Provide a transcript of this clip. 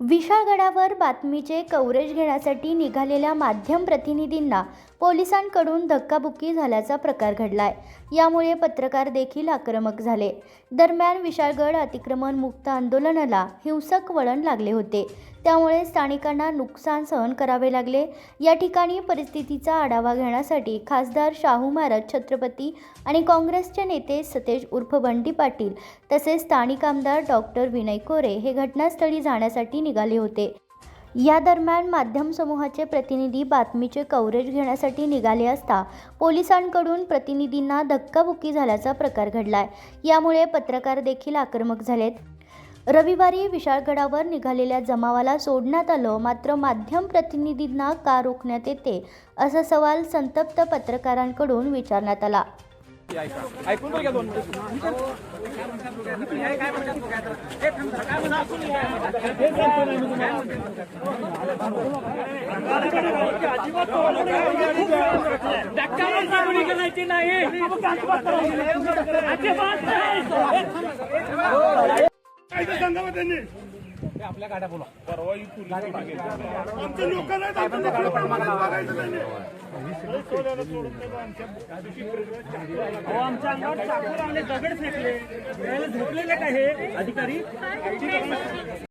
विशाळगडावर बातमीचे coverage घेण्यासाठी निघालेल्या माध्यम प्रतिनिधींना पोलिसांकडून धक्काबुक्की झाल्याचा प्रकार घडलाय. यामुळे पत्रकार देखील आक्रमक झाले. दरम्यान विशाळगड अतिक्रमण मुक्त आंदोलनाला हिंसक वळण लागले होते. त्यामुळे स्थानिकांना नुकसान सहन करावे लागले. या ठिकाणी परिस्थितीचा आढावा घेण्यासाठी खासदार शाहू महाराज छत्रपती आणि काँग्रेसचे नेते सतेज उर्फ बंडी पाटील तसेच स्थानिक आमदार डॉक्टर विनय कोरे हे घटनास्थळी जाण्यासाठी निघाले होते. या दरम्यान माध्यम समूहाचे प्रतिनिधी बातमीचे कव्हरेज घेण्यासाठी निघाले असता पोलिसांकडून प्रतिनिधींना धक्काबुक्की झाल्याचा प्रकार घडलाय. यामुळे पत्रकार देखील आक्रमक झालेत. रविवारी विशाळगडावर निघालेल्या जमावाला सोडण्यात आलं मात्र माध्यम प्रतिनिधींना का रोखण्यात येते असा सवाल संतप्त पत्रकारांकडून विचारण्यात आला. ऐकून बघा दोन करायची नाही आपल्या गाड्या बोला. परवा ही आमच्या लोकांना आमच्या अंगावर चाकू लावले दगड फेकले. झोपलेले का हे अधिकारी?